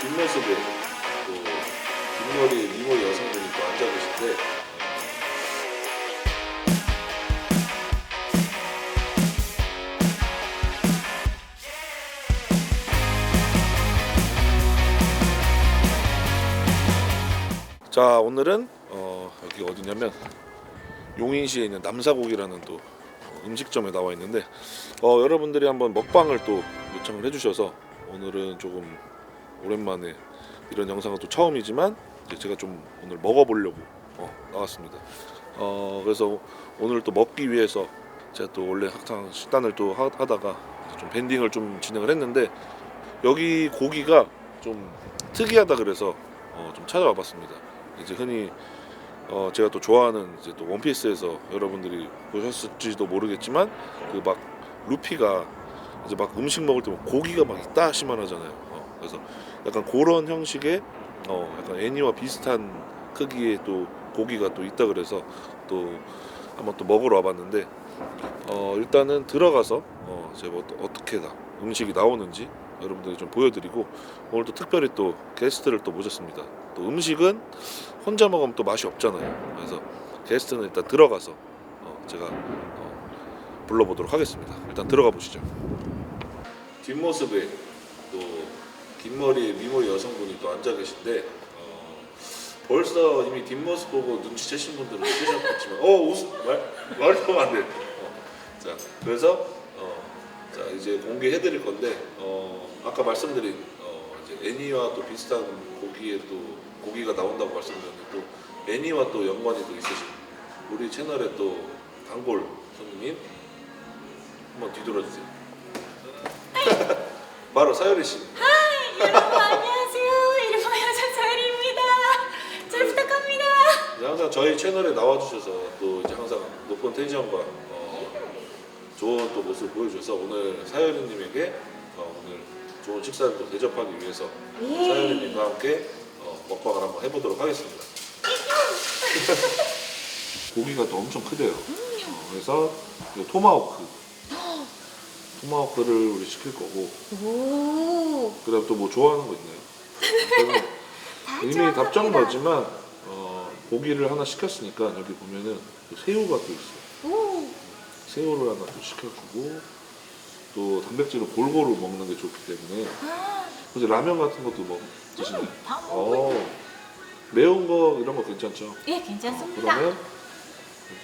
뒷모습에 또 뒷머리 미모 여성분이 또 앉아 계신데. 자 오늘은 어, 여기 어디냐면 용인시에 있는 남사곡이라는 또 어, 음식점에 나와 있는데 어, 여러분들이 한번 먹방을 또 요청을 해주셔서 오늘은 조금 오랜만에 이런 영상은 또 처음이지만 제가 좀 오늘 먹어보려고 어, 나왔습니다. 어, 그래서 오늘 또 먹기 위해서 제가 또 원래 항상 식단을 또 하, 하다가 이제 좀 밴딩을 좀 진행을 했는데 여기 고기가 좀 특이하다 그래서 어, 좀 찾아와 봤습니다. 이제 흔히 어, 제가 또 좋아하는 이제 또 원피스에서 여러분들이 보셨을지도 모르겠지만 그 막 루피가 이제 막 음식 먹을 때막 고기가 막 이따시만 하잖아요. 어, 그래서 약간 그런 형식의 어, 약간 애니와 비슷한 크기의 또 고기가 또 있다 그래서 또 한번 또 먹으러 와봤는데 어, 일단은 들어가서 어, 제가 뭐또 어떻게 다 음식이 나오는지 여러분들이 좀 보여드리고 오늘 또 특별히 또 게스트를 또 모셨습니다. 또 음식은 혼자 먹으면 또 맛이 없잖아요. 그래서 게스트는 일단 들어가서 어, 제가 어, 불러보도록 하겠습니다. 일단 들어가 보시죠. 뒷모습에 또 긴 머리에 미모 여성분이 또 앉아 계신데 어, 벌써 이미 뒷모습 보고 눈치채신 분들은 있으셨겠지만 어 웃음 말 말하면 안 돼. 어, 자 그래서 어, 자 이제 공개해드릴 건데 어, 아까 말씀드린 어, 이제 애니와 또 비슷한 고기에 또 고기가 나온다고 말씀드렸는데 또 애니와 또 연관이 또 있으신 우리 채널의 또 단골 손님 한번 뒤돌아 주세요. 바로 사유리 씨. 항상 저희 채널에 나와주셔서 또 이제 항상 높은 텐션과 어, 좋은 또 모습을 보여주셔서 오늘 사유리님에게 어, 오늘 좋은 식사를 또 대접하기 위해서 예. 사유리님과 함께 어, 먹방을 한번 해보도록 하겠습니다. 고기가 또 엄청 크대요. 어, 그래서 이 토마호크, 토마호크를 우리 시킬 거고 오. 그다음 또 뭐 좋아하는 거 있나요? 저는 이미. 답장은 왔지만 어, 고기를 하나 시켰으니까 여기 보면은 또 새우가 또 있어요. 오. 새우를 하나 또 시켜주고 또 단백질을 골고루 먹는 게 좋기 때문에 아, 혹시 라면 같은 것도 뭐 드시나요? 다 먹고. 어, 매운 거 이런 거 괜찮죠? 예, 괜찮습니다. 그러면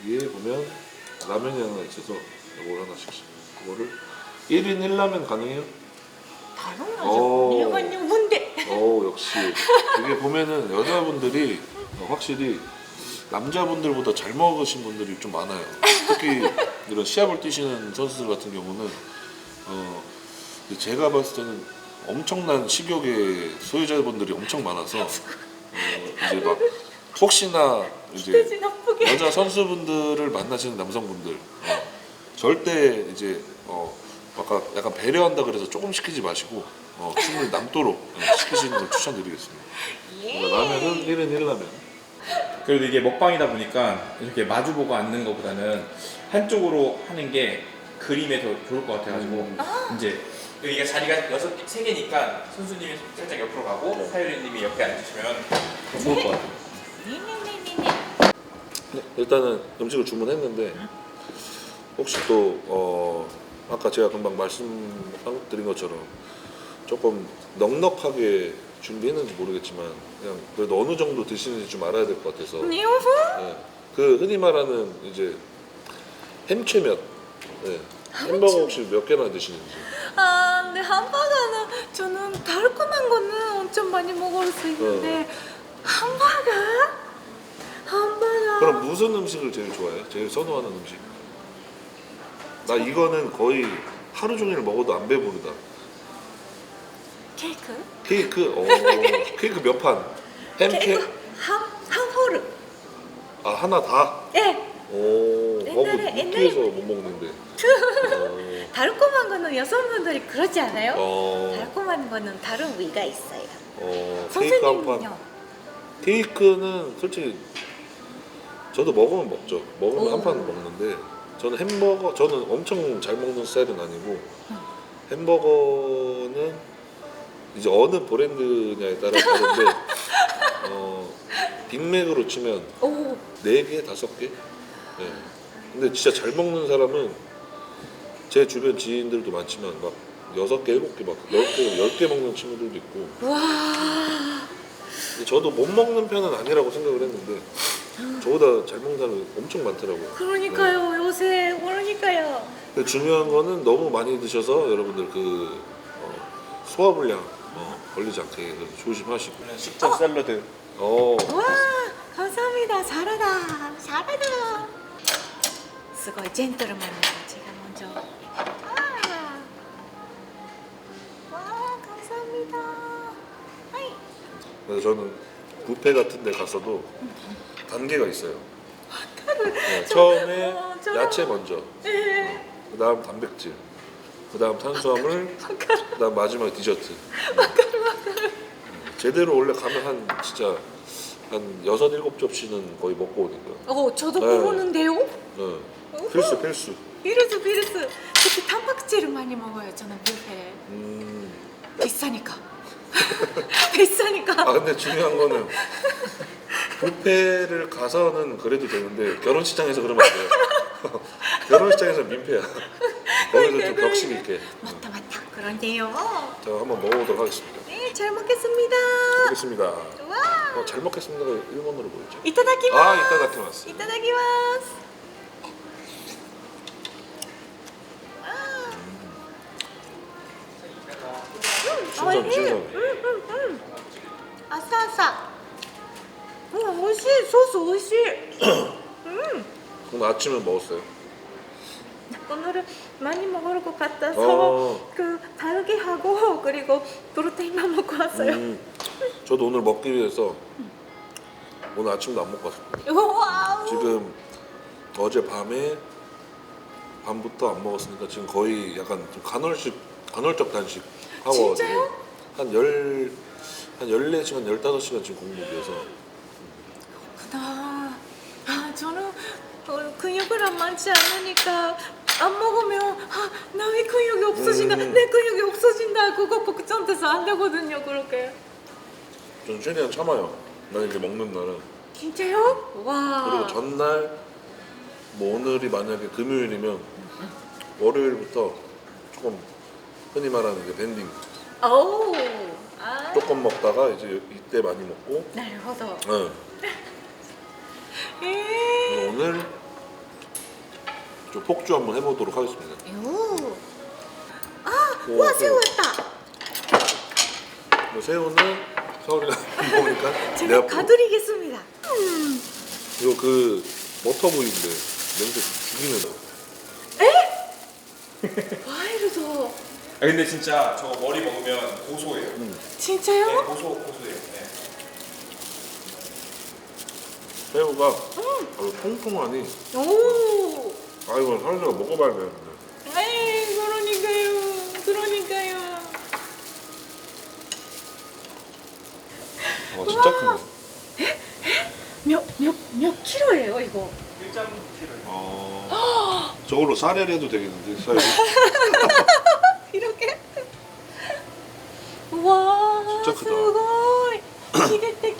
여기에 보면 라면이 하나 있어서 이걸 하나 시키시면 그거를 1인 1라면 가능해요? 다른 어. 이거는 뭔데? 어 역시 이게 보면은 여자분들이 어, 확실히 남자분들보다 잘 먹으신 분들이 좀 많아요. 특히 이런 시합을 뛰시는 선수들 같은 경우는 어 제가 봤을 때는 엄청난 식욕의 소유자분들이 엄청 많아서 어, 이제 막 혹시나 이제. 여자 선수분들을 만나시는 남성분들 어, 절대 이제 어 아까 약간 배려한다 그래서 조금 시키지 마시고 어, 충분히 남도록 어, 시키시는 걸 추천드리겠습니다. 예. 라면은 1인 1라면. 그래도 이게 먹방이다 보니까 이렇게 마주보고 앉는 것보다는 한쪽으로 하는 게 그림에 더 좋을 것 같아가지고 음. 이제 여기가 자리가 여섯 개, 세 개니까 선수님이 살짝 옆으로 가고 네. 사유리님이 옆에 앉으시면 더 좋을 것 같아요. 네, 일단은 음식을 주문했는데 혹시 또 어, 아까 제가 금방 말씀드린 것처럼 조금 넉넉하게 준비했는지 모르겠지만 그냥 그래도 어느 정도 드시는지 좀 알아야 될 것 같아서 네. 네. 그 흔히 말하는 이제 햄채면 네. 햄버거 혹시 몇 개나 드시는지 아, 근데 hamburger는 저는 달콤한 거는 엄청 많이 먹을 수 있는데 hamburger? hamburger. 그럼 무슨 음식을 제일 좋아해요? 제일 선호하는 음식? 나 이거는 거의 하루 종일 먹어도 안 배부르다 케이크? 케이크? 어, 케이크 몇 판? 햄 케이크? 케이크 한, 한 호르. 아 하나 다? 예. 오, 옛날에- 어, 그 느끼해서 못 먹는데 어, 달콤한 거는 여성분들이 그러지 않아요? 어, 달콤한 거는 다른 의가 있어요. 어, 케이크 한 판. 선생님은요? 케이크는 솔직히 저도 먹으면 먹죠. 먹으면 오. 한판 먹는데 저는 햄버거 저는 엄청 잘 먹는 스타일은 아니고 햄버거는 이제 어느 브랜드냐에 따라 다른데 어, 빅맥으로 치면 오, 4개, 5개? 예. 근데 진짜 잘 먹는 사람은 제 주변 지인들도 많지만 막 6개, 7개, 막 10개, 10개 먹는 친구들도 있고 와, 근데 저도 못 먹는 편은 아니라고 생각을 했는데 저보다 잘 먹는 사람이 엄청 많더라고요 그러니까요 요새 그러니까요. 근데 중요한 거는 너무 많이 드셔서 여러분들 그 어, 소화불량 어, 걸리지 않게 조심하시고. 식전 샐러드. 어. 감사합니다. 잘하다. 잘하다. 스고이 젠틀맨입니다. 제가 먼저. 아. 와, 감사합니다. 아이. 그래서 저는 뷔페 같은 데 가서도 단계가 있어요. 아, 네, 처음에 어, 저- 야채 먼저. 네. 어, 그다음 단백질. 그 다음 탄수화물 그 다음 마지막에 디저트 음, 제대로 원래 가면 한 진짜 한 여섯 일곱 접시는 거의 먹고 오니까 어, 저도 네. 모르는데요. 네. 필수 필수 비르스 비르스. 특히 단백질을 많이 먹어요. 저는 뷔페. 음. 비싸니까. 비싸니까. 아 근데 중요한 거는 뷔페를 가서는 그래도 되는데 결혼식장에서 그러면 안 돼요 결혼식장에서 민폐야 거기서 좀 격식 있게 맞다 맞다. 그런데요. 자 한번 먹어보도록 하겠습니다 네, 잘 먹겠습니다. 먹겠습니다 와. 어, 잘 먹겠습니다가 일본어로 뭐였죠? 이타다키마스. 아 이따다키마스 이타다키마스. 신선 신선 아싸아싸. 음, 오이시 소스 오이시. 오늘 아침에 먹었어요 오늘은 많이 먹을 것 같아서 어. 그 다르게 하고 그리고 프로테인만 먹고 왔어요. 음, 저도 오늘 먹기 위해서 오늘 아침도 안 먹고 왔습니다 와우. 지금 어제 밤에 밤부터 안 먹었으니까 지금 거의 약간 좀 간헐식 간헐적 단식 하고 진짜요? 한열한 14시간 15시간 지금 공복이어서 그렇구나. 아 저는 어, 근육을 안 많지 않으니까 안 먹으면 아, 나의 근육이 없어진다 음. 내 근육이 없어진다 그거 걱정돼서 안 되거든요 그렇게 저는 최대한 참아요. 나 이제 먹는 날은 진짜요? 그리고 전날 뭐 오늘이 만약에 금요일이면 월요일부터 조금 흔히 말하는 이제 밴딩 어우 아. 조금 먹다가 이제 이때 많이 먹고 날 허서 네. 네. 에 오늘 좀 폭주 한번 해보도록 하겠습니다. 요. 아, 오, 와 네. 새우 왔다. 뭐 새우는 서울이가 안 먹으니까 제가 내가 가드리겠습니다. 음. 이거 그 버터구이인데 냄새 죽이는 거. 와이르드. 아 근데 진짜 저거 머리 먹으면 고소해요. 네, 진짜요? 고소 고소해요. 네. 새우가 아주 통통하니 오. 아 이거 서울이가 먹어봐야 되는데 에이, 그러니까요. 그러니까요. 아 진짜 크네. 몇, 몇, 몇 킬로예요, 이거? 1.7을. 아 저걸로 쌀을 해도 되겠는데 쌀. 이렇게? 와, 진짜 크다. すごい. 기대돼,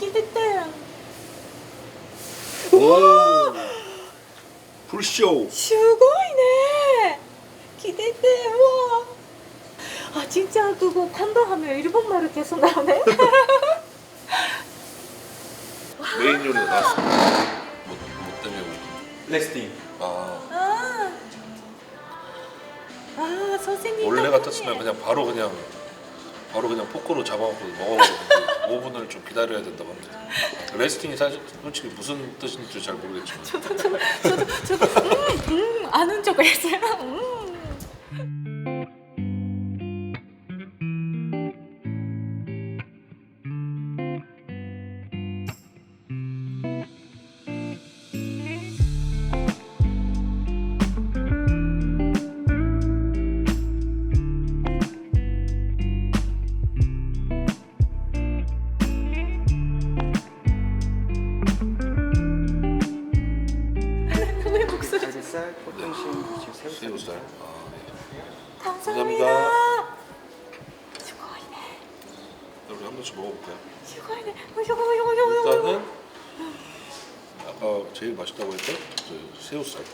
기대돼. 오. 풀쇼. すごいね. 기대돼, 와. 아, 진짜 그거 감동하면 일본말을 계속 나오네. 메인 요리가 나왔습니다. 뭐, 뭐 때문에 오지? 레스팅. 아 아, 아 선생님 원래 덕분에. 같았으면 그냥 바로 그냥 바로 그냥 포크로 잡아먹고 먹어버렸는데 5분을 좀 기다려야 된다고 합니다. 레스팅이 사실 솔직히 무슨 뜻인지 잘 모르겠지만 저도 저도 저도 음, 음 아는 적 있어요. 음. 17살. 아, 예. 감사합니다. 수고하네. 우리 한 번씩 먹어볼게요. 수고하네. 수고 수고 수고. 일단은 아까 제일 맛있다고 했던 그 새우살.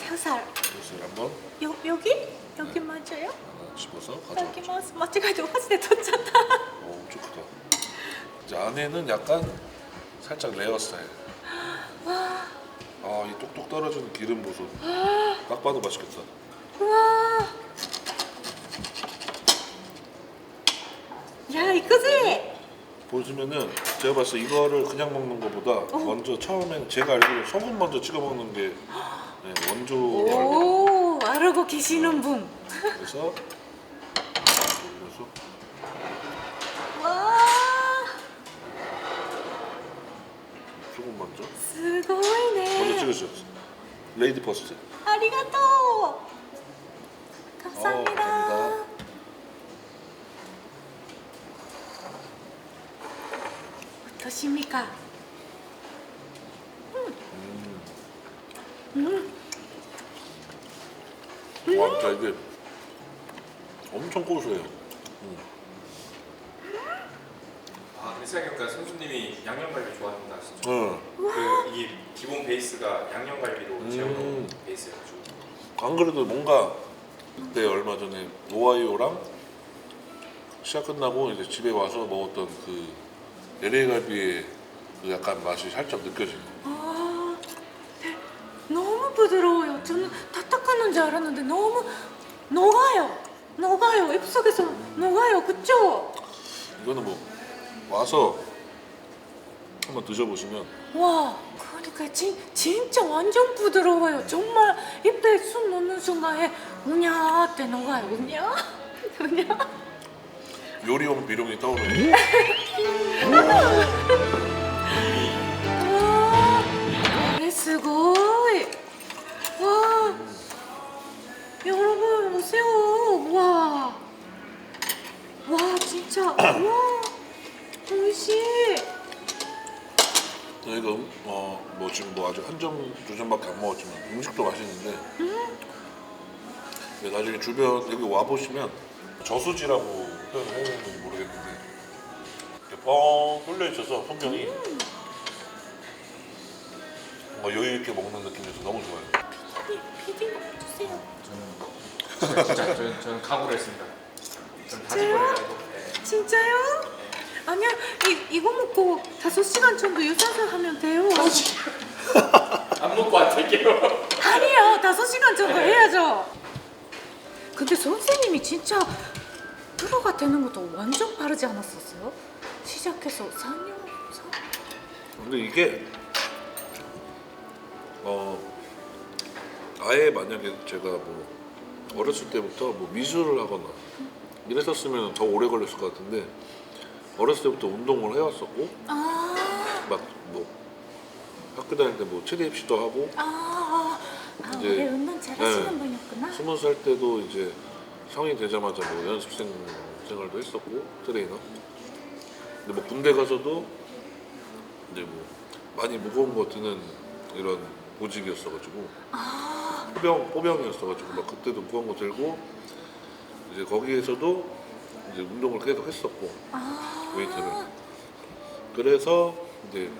새우살. 새우살 한번 요 여기 네. 여기 맞아요? 씹어서 가져왔죠. 맞 맞지가지고 화질에 뒀잖아. 오, 엄청 크다. 어, 이제 안에는 약간 살짝 레어 스타일. 와 아, 이 똑똑 떨어지는 기름 모습. 딱 봐도 맛있겠다. 우와. 야, 이거지? 보시면은 제가 봤을 때 이거를 그냥 먹는 것보다 어. 먼저 처음엔 제가 알기로 소금 먼저 찍어 먹는 게 네, 원조로 알고 오, 알고 계시는 분. 그래서 이렇게 올려서 소금 먼저 すごい 먼저 ね 찍으셨어 레이디 퍼스트 ありがとう 감사합니다 감사합니다. 어떠십니까? 와 진짜 이게 엄청 고소해요 아 생각해보니까 선수님이 양념갈비 좋아한다 하시죠? 응. 그 이게 기본 베이스가 양념갈비로 음. 재워놓은 베이스여가지고 안 그래도 뭔가 그때 얼마 전에 오하이오랑 시합 끝나고 이제 집에 와서 먹었던 그 LA 갈비의 그 약간 맛이 살짝 느껴지네. 아, 네. 너무 부드러워요. 저는 타타카는 줄 알았는데 너무 녹아요. 녹아요. 입속에서 녹아요. 그쵸? 이거는 뭐 와서 한번 드셔보시면 와, 그러니까 진, 진짜 완전 부드러워요. 정말 입에 손 넣는 순간에 우냐って 녹아요. 우냐? 우냐? 요리용 비룡이 떠오르네. 와, これすごい。와, 여러분 보세요. 와, 와 진짜 와, 오이시. 네, 저희가 어, 뭐 지금 뭐 아직 한점두 점밖에 안 먹었지만 음식도 맛있는데 근데 나중에 주변 여기 와 보시면 저수지라고 표현을 해야 되는지 모르겠는데 이렇게 뻥 뚫려 있어서 풍경이 뭔가 여유 있게 먹는 느낌이어서 너무 좋아요. 비빔밥 주세요. 저는 진짜 저는, 저는 각오를 했습니다. 저는 다짐을 진짜요? 해가지고 네. 진짜요? 아니야, 이 이거 먹고 다섯 시간 정도 유산소 하면 돼요. 안 먹고 안 될게요 아니요, 다섯 시간 정도 해야죠. 근데 선생님이 진짜 프로가 되는 것도 완전 빠르지 않았었어요? 시작해서 4년, 4... 근데 이게 어 아예 만약에 제가 뭐 어렸을 때부터 뭐 미술을 하거나 이랬었으면 더 오래 걸렸을 것 같은데 어렸을 때부터 운동을 해왔었고 아, 막 뭐 학교 다닐 때 뭐 체대 입시도 하고 아, 아, 이제- 원래 운동 잘하시는 네. 분이었구나. 스무 살 때도 이제 성인 되자마자 뭐 연습생 생활도 했었고 트레이너. 근데 뭐 군대 가서도 이제 뭐 많이 무거운 거 드는 이런 보직이었어가지고 아, 포병 포병이었어가지고 막 그때도 무거운 거 들고 이제 거기에서도 이제 운동을 계속 했었고. 아, 웨이트를 그래서 이제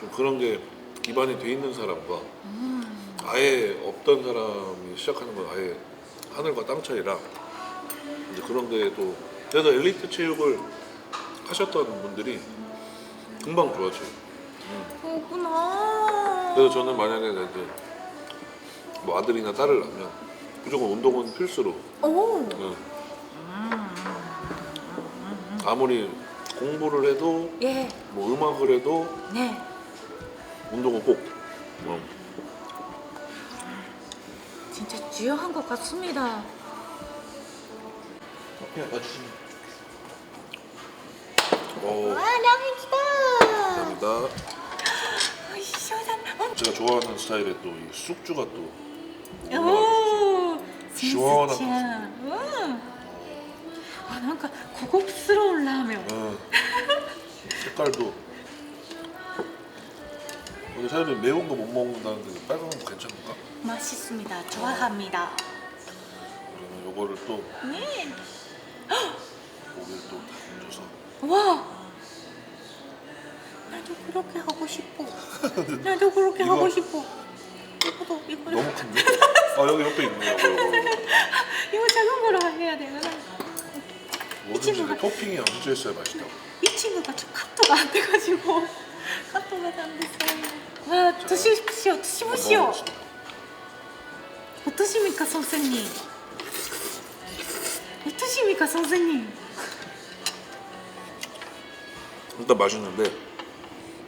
좀 그런 게 기반이 돼 있는 사람과 음, 아예 없던 사람이 시작하는 건 아예 하늘과 땅 차이라 이제 그런 게 또 그래서 엘리트 체육을 하셨던 분들이 금방 좋아져요. 그렇구나. 그래서 저는 만약에 이제 뭐 아들이나 딸을 낳으면 무조건 운동은 필수로. 오, 응. 아무리 공부를 해도 예, 뭐 음악을 해도 네. 운동은 꼭. 어. 진짜 중요한 것 같습니다. 어, 아, 량이다. 감사합니다. 아이, 시원한. 어, 제가 좋아하는 스타일의 또이 숙주가 또 올라가고 오, 시원하고 진짜. 음. 아, 뭔가 고급스러운 라면. 어, 색깔도 근데 사장님 매운 거 못 먹는다는데 빨간 거 괜찮은가? 맛있습니다. 좋아합니다. 그러면 요거를 또 네. 고기를 또 얹어서 와 나도 그렇게 하고 싶어 나도 그렇게 이거- 하고 싶어 이거도 이거 너무 큰데? 아 여기 옆에 있네요. 이거 작은 거로 해야 되나 뭐든지 친구가- 토핑이 얹혀있어야 맛있다고. 이 친구가 좀 카톡 안 돼가지고 카톡이 안 됐어요 와 드십시오 드시십시오 먹어보겠습니다. 어떠십니까 선생님 어떠십니까 선생님 일단 맛있는데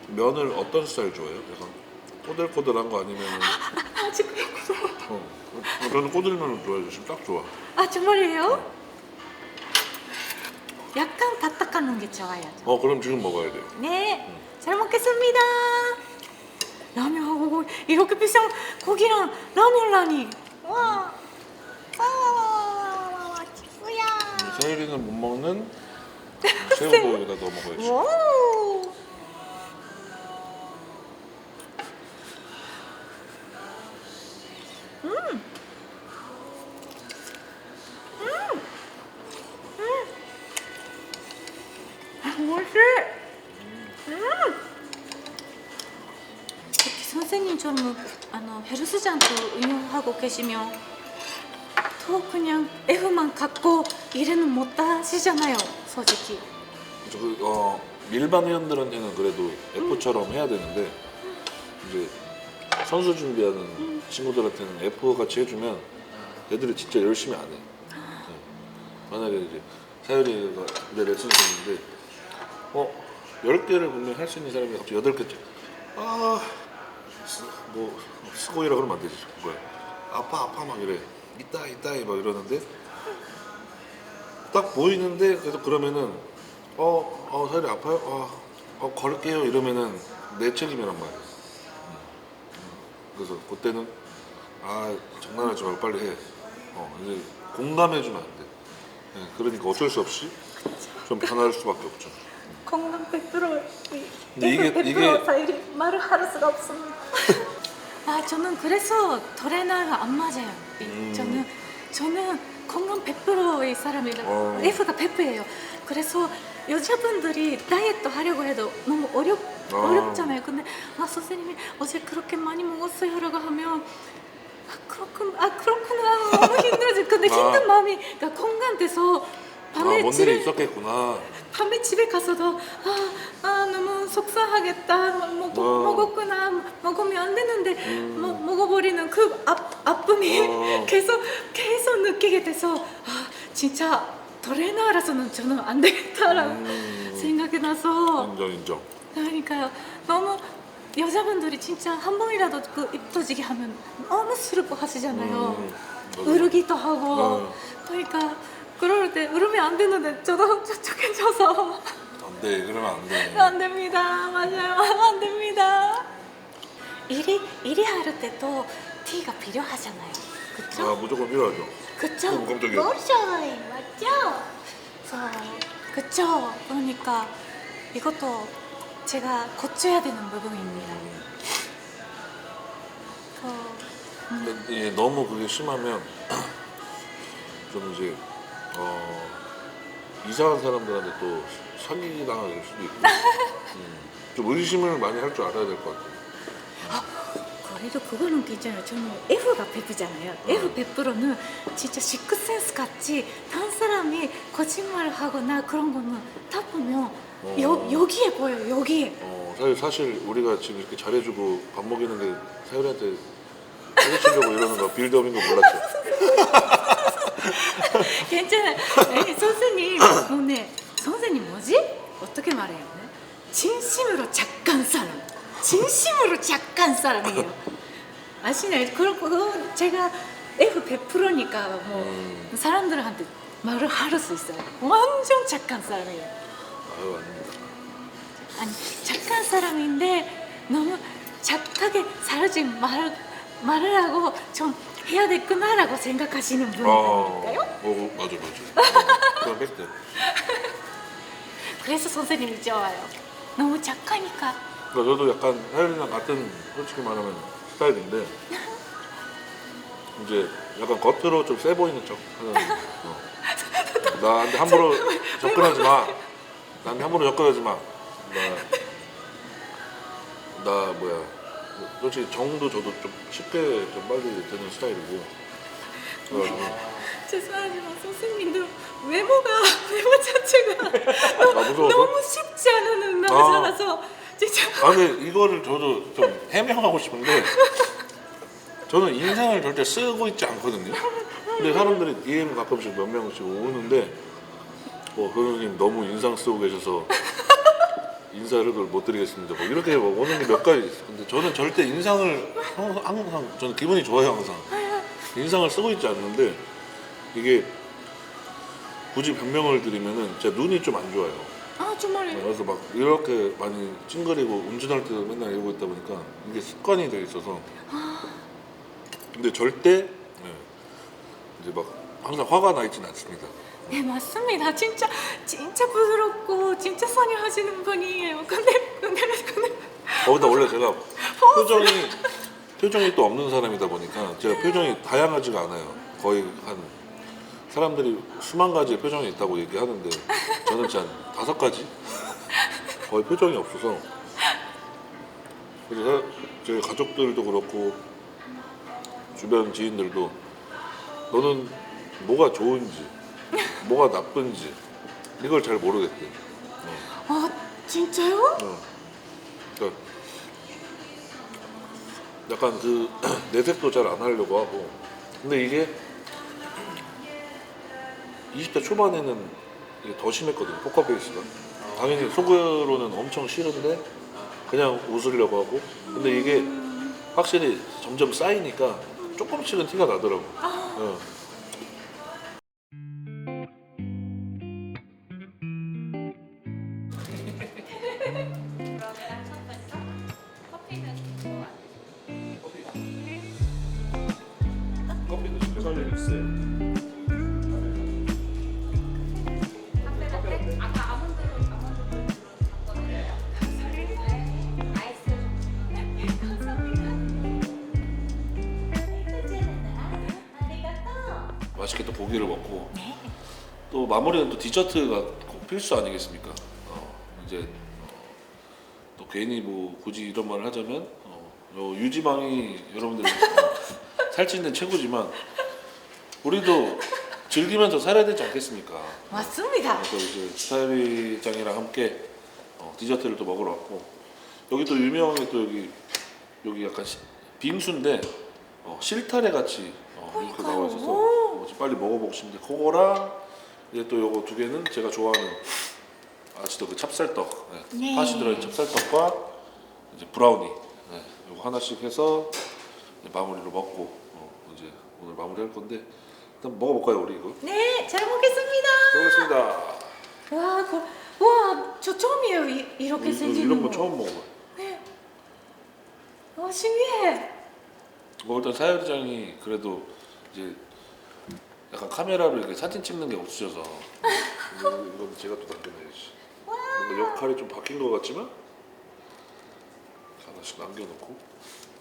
면을 어떤 스타일 좋아해요? 약간 꼬들꼬들한 거 아니면 아 지금 무서워 어, 저는 꼬들면을 좋아해요. 지금 딱 좋아. 아 정말이에요? 약간 딱딱한 게 좋아요 어 그럼 지금 먹어야 돼요. 네, 잘 먹겠습니다. 라면하고 고기, 이렇게 비싼 고기랑 라면라니. 와, 와, 친구야. 사유리는 못 먹는 새우도 여기다 넣어 먹어야지. 와 계시면 또 그냥 F만 갖고 일은 못 하시잖아요, 솔직히. 저 그, 어, 일반 회원들한테는 그래도 F처럼 해야 되는데 이제 선수 준비하는 친구들한테는 F 같이 해주면 애들이 진짜 열심히 안 해. 네. 만약에 이제 사유리가 내 레슨 중인데 어 10개를 분명 할수 있는 사람이 갑자기 8개째 아, 아뭐 스고이라 그러면 안 되지 뭐야 아파 아파 막 이래 있다 있다 막 이러는데 딱 보이는데 그래도 그러면은 어, 어 사유리 아파요? 어, 어 걸을게요 이러면은 내 책임이란 말이야 음. 그래서 그때는 아 장난하지 말고 빨리 해 어, 이제 공감해주면 안 돼. 네, 그러니까 어쩔 수 없이 좀 변할 수밖에 없죠. 건강 100% 근데 이게- 100% 이게- 말을 할 수가 없습니다. 아 저는 그래서 도레나가 안 맞아요. 음. 저는 저는 건강 100%의 사람이라 어. F가 100%예요. 그래서 여자분들이 다이어트 하려고 해도 너무 어렵 어. 어렵잖아요. 근데 아 선생님이 어제 그렇게 많이 먹었어요라고 하면 아 그렇군 아 그렇구나 너무 힘들어지. 근데 아. 힘든 마음이 그러니까 건강돼서 아, 밤에 뭔 집에 있었겠구나. 밤에 집에 가서도 아, 아 속상하겠다 뭐, 뭐, 어. 먹었구나 먹으면 안 되는데 음. 뭐, 먹어버리는 그 아, 아픔이 어. 계속 계속 느끼게 돼서 아 진짜 도레나라서는 저는 안 되겠다라고 음. 생각이 나서 인정 인정 그러니까요 너무 여자분들이 진짜 한 번이라도 그 입터지게 하면 너무 슬퍼하시잖아요 음. 울기도 하고 어. 그러니까 그럴 때 울으면 안 되는데 저도 쫓겨져서 안 돼, 그러면 안 돼. 안 됩니다. 맞아요. 안 됩니다. 일이 일이 할 때도 티가 필요하잖아요. 아 그쵸? 무조건 필요하죠. 그쵸? 음, 깜짝이야. 머리샤이 맞죠? 그래서 그쵸? 그러니까 이것도 제가 고쳐야 되는 부분입니다. 그, 근데 이게 너무 그게 심하면 좀 이제 어, 이상한 사람들한테 또 사기 당할 수도 있고 음, 좀 의심을 많이 할 줄 알아야 될 것 같아요. 그래도 그거는 괜찮아요. 저는 F가 100잖아요. F 100%는 진짜 식스센스 같이 다른 사람이 거짓말을 하거나 그런 거는 다 보면 여, 어. 여기에 보여요. 여기에. 어, 사실, 사실 우리가 지금 이렇게 잘해주고 밥 먹이는 게 사유리한테 사기치려고 이러는 거 빌드업인 거 몰랐죠? 괜찮아요. 에이, 선생님, 오늘 선생님 뭐지? 어떻게 말해요? 네? 진심으로 착한 사람. 진심으로 착한 사람이에요. 아시나요? 거 제가 F 100%니까 뭐 음. 사람들한테 말을 할 수 있어요. 완전 착한 사람이에요. 아유 아닙니다. 아니 착한 사람인데 너무 착하게 살지 말 말을 하고 좀 해야 되구나라고 생각하시는 아, 분이니까요. 어, 맞아 맞아. 그건 팩트. 그래서 선생님이 좋아요. 너무 착하니까. 그러니까 저도 약간 사유리랑 같은 솔직히 말하면 스타일인데 이제 약간 겉으로 좀 세 보이는 척 하는 어. 나한테 함부로 접근하지 마난 함부로 접근하지 마. 나, 나 뭐야. 솔직히 정도 저도 좀 쉽게 좀 빨리 되는 스타일이고. 그래가지고 죄송하지만 선생님도 외모가 외모 자체가 나 무서워서. 너무 쉽지 않은 남자라서 진짜 아 근데 이거를 저도 좀 해명하고 싶은데 저는 인상을 절대 쓰고 있지 않거든요. 근데 사람들이 DM 가끔씩 몇 명씩 오는데 뭐 교수님 너무 인상 쓰고 계셔서 인사를 못 드리겠습니다. 뭐 이렇게 뭐 오는 게 몇 가지 있어요. 근데 저는 절대 인상을 항상, 항상 저는 기분이 좋아요 항상. 인상을 쓰고 있지 않는데 이게 굳이 변명을 드리면은 제 눈이 좀 안 좋아요. 아 정말요? 그래서 막 이렇게 많이 찡그리고 운전할 때도 맨날 이러고 있다 보니까 이게 습관이 돼 있어서 근데 절대 네, 이제 막 항상 화가 나 있지는 않습니다. 네 맞습니다. 진짜 진짜 부드럽고 진짜 선여하시는 분이에요. 근데 근데 근데 거기다 원래 제가 표정이 표정이 또 없는 사람이다 보니까 제가 표정이 다양하지가 않아요. 거의 한 사람들이 수만 가지의 표정이 있다고 얘기하는데 저는 진짜 한 다섯 가지 거의 표정이 없어서 그래서 제 가족들도 그렇고 주변 지인들도 너는 뭐가 좋은지 뭐가 나쁜지 이걸 잘 모르겠대. 아 진짜요? 어. 그러니까 약간 그 내색도 잘 안 하려고 하고 근데 이게 20대 초반에는 이게 더 심했거든 요 포커페이스가 당연히 속으로는 엄청 싫은데 그냥 웃으려고 하고 근데 이게 확실히 점점 쌓이니까 조금씩은 티가 나더라고 어. 고기를 먹고 또 마무리는 또 디저트가 꼭 필수 아니겠습니까? 어, 이제 어, 또 괜히 뭐 굳이 이런 말을 하자면 어, 요 유지방이 여러분들 어, 살찌는 최고지만 우리도 즐기면서 살아야 되지 않겠습니까? 맞습니다. 그래서 이제 스타일리장이랑 함께 어, 디저트를 또 먹으러 왔고 여기 또 유명한 게또 여기 여기 약간 시- 빙수인데 어, 실타래 같이 어, 이렇게 나와 있어서 어, 빨리 먹어보고 싶은데 그거랑 이제 또 요거 두 개는 제가 좋아하는 아시죠 그 찹쌀떡 네. 네. 팥이 들어있는 찹쌀떡과 이제 브라우니 네. 요거 하나씩 해서 이제 마무리로 먹고 어, 이제 오늘 마무리할 건데 일단 먹어볼까요 우리 이거? 네, 잘 먹겠습니다. 먹겠습니다. 와, 그, 와, 저 처음이에요. 이, 이렇게 이- 생긴 이런 거. 거 처음 먹어봐. 네. 와, 신기해. 뭐 일단 사회장이 그래도 이제 약간 카메라로 이렇게 사진 찍는 게 없으셔서 이거- 이건 제가 또 남겨놔야지. 뭔가 역할이 좀 바뀐 것 같지만 하나씩 남겨놓고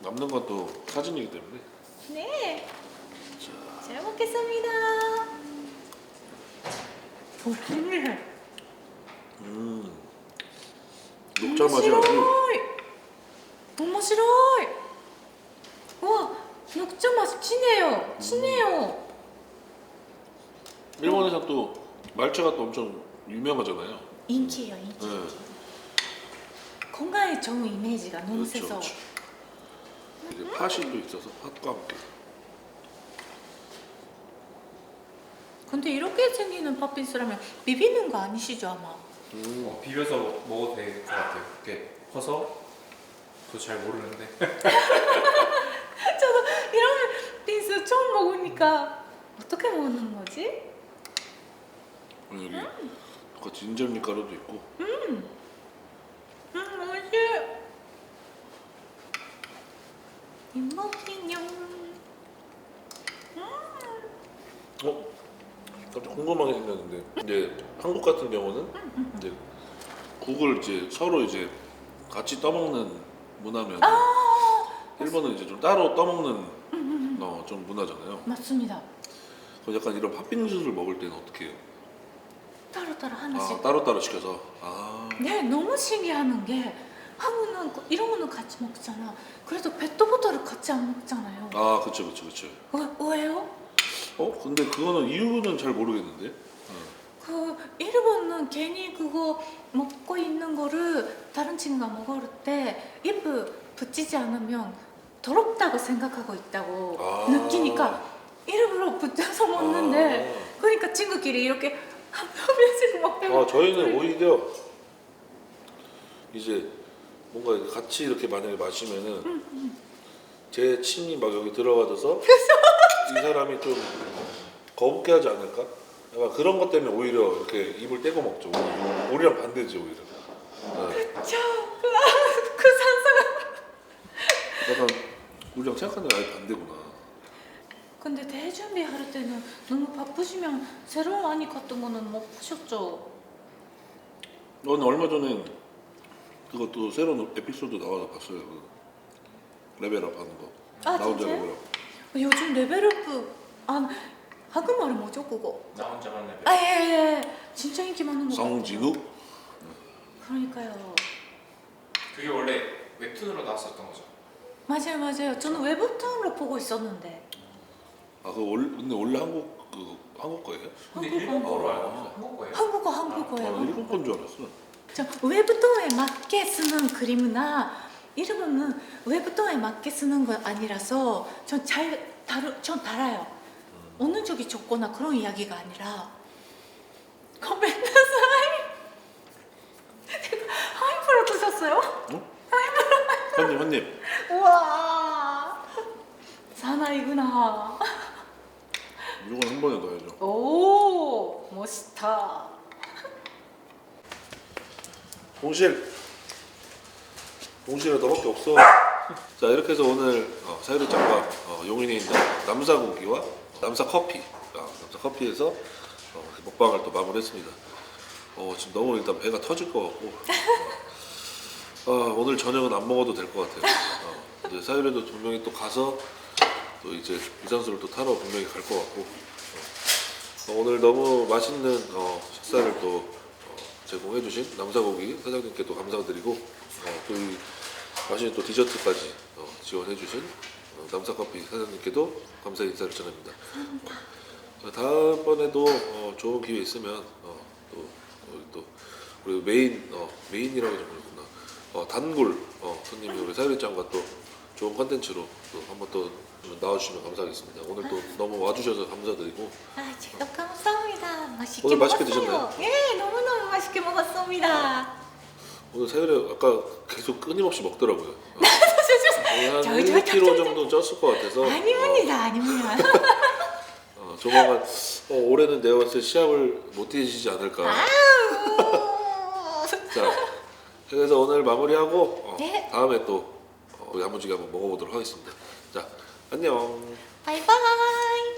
남는 건 또 사진이기 때문에 네. 잘 먹겠습니다. 오, 신기해. 음 녹차 맛이 아주 너무 싫어요. 와, 녹차 맛이 진해요. 진해요. 일본에서 또 말차가 또 엄청 유명하잖아요. 인기예요, 인기. 네. 건강에 좋은 이미지가 너무 그렇죠, 세서. 그렇죠. 이제 팥이 또 있어서 팥과 함께 근데 이렇게 생기는 팥빙수라면 비비는 거 아니시죠 아마? 음. 어, 비벼서 먹어도 될 것 같아요. 이렇게 커서 저 잘 모르는데 저도 이런 빙수 처음 먹으니까 어떻게 먹는 거지? 여기 똑같이 인절미 가루도 있고 음, 맛있어. 이모기뇽. 어? 갑자기 궁금한 게 생겼는데 이제 한국 같은 경우는 이제 국을 이제 서로 이제 같이 떠먹는 문화면 일본은 이제 좀 따로 떠먹는 어, 좀 문화잖아요. 맞습니다. 그럼 약간 이런 팥빙수를 먹을 때는 어떻게 해요? 따로따로 하나씩. 아 따로따로 시켜서 아 네, 너무 신기한 게 한국은 그- 이런 거는 같이 먹잖아. 그래도 페트보트를 같이 안 먹잖아요. 아 그쵸 그쵸 그쵸 왜, 왜요? 어 근데 그거는 이유는 잘 모르겠는데 그 일본은 괜히 그거 먹고 있는 거를 다른 친구가 먹을 때 입에 붙이지 않으면 더럽다고 생각하고 있다고 아. 느끼니까 일부러 붙여서 먹는데 그러니까 친구끼리 이렇게 아 저희는 오히려 이제 뭔가 같이 이렇게 만약에 마시면은 제 침이 막 여기 들어가져서 이 사람이 좀 거북해 하지 않을까? 약간 그런 것 때문에 오히려 이렇게 입을 떼고 먹죠. 우리- 우리랑 반대지 오히려. 네. 저, 그, 그 산소가 약간 우리랑 생각하는 게 아예 반대구나. 근데 대준비 할 때는 너무 바쁘시면 새로운 와인 같은 거는 못 보셨죠? 너는 얼마 전에 그것도 새로운 에피소드 나와서 봤어요. 그 레벨업 하는 거. 아, 나 혼자 진짜요? 레벨업. 요즘 레벨업 안 한국말은 뭐죠 그거? 나 혼자 만나 아, 예, 예. 진짜 인기 많은 거 성진우? 같아요. 그러니까요. 그게 원래 웹툰으로 나왔었던 거죠. 맞아요, 맞아요. 저는 웹툰으로 보고 있었는데. 아, 그 원래 근데 원래 한국 그 한국 거예요? 근데 한국 일본 거로 아. 알고 있어요. 한국 거예요. 한국어, 아, 한국어예요. 일본 건 줄 알았어. 저 웹툰에 맞게 쓰는 그림이나 일본은 웹툰에 맞게 쓰는 거 아니라서 전잘 다루, 전 달아요. 어느 쪽이 좋거나 그런 이야기가 아니라. 고멘나사이. 하이프로 드셨어요? 한님 한님. 우와. 사나이구나. 무조건 한 번에 넣어야죠. 오, 멋있다. 동실. 동실에 너밖에 없어. 자 이렇게 해서 오늘 어, 사유리 짱과 어, 용인에 있는 남사 고기와 남사 커피, 아, 남사 커피에서 어, 먹방을 또 마무리했습니다. 어, 지금 너무 일단 배가 터질 것 같고 어, 아, 오늘 저녁은 안 먹어도 될 것 같아요. 어, 이제 사유리도 분명히 또 가서 또 이제 유산소를 또 타러 분명히 갈 것 같고 어, 오늘 너무 맛있는 어, 식사를 또 어, 제공해주신 남사고기 사장님께 또 감사드리고 어, 또 이 맛있는 또 디저트까지 어, 지원해주신 어, 남사커피 사장님께도 감사 인사를 전합니다. 어, 다음번에도 어, 좋은 기회 있으면 어, 또 우리 또 우리 메인 어, 메인이라고 좀 그러구나 어, 단골 어, 손님이 우리 사유리짱과 또 좋은 컨텐츠로 또 한번 또 나와주시면 감사하겠습니다. 오늘 또 너무 와주셔서 감사드리고 아, 제가 감사합니다. 맛있게 오늘 맛있게 먹었어요. 드셨나요? 예, 너무너무 맛있게 먹었습니다. 오늘 사유리 아까 계속 끊임없이 먹더라고요. 어, 한 저, 저, 1kg 저, 저, 정도 쪘을 것 같아서 아닙니다, 아닙니다. 어, 어, 조만간 어, 올해는 내가 봤을 때 시합을 못 뛰시지 않을까. 아우. 자, 그래서 오늘 마무리하고 어, 네. 다음에 또 어, 야무지게 한번 먹어보도록 하겠습니다. 안녕. 바이바이.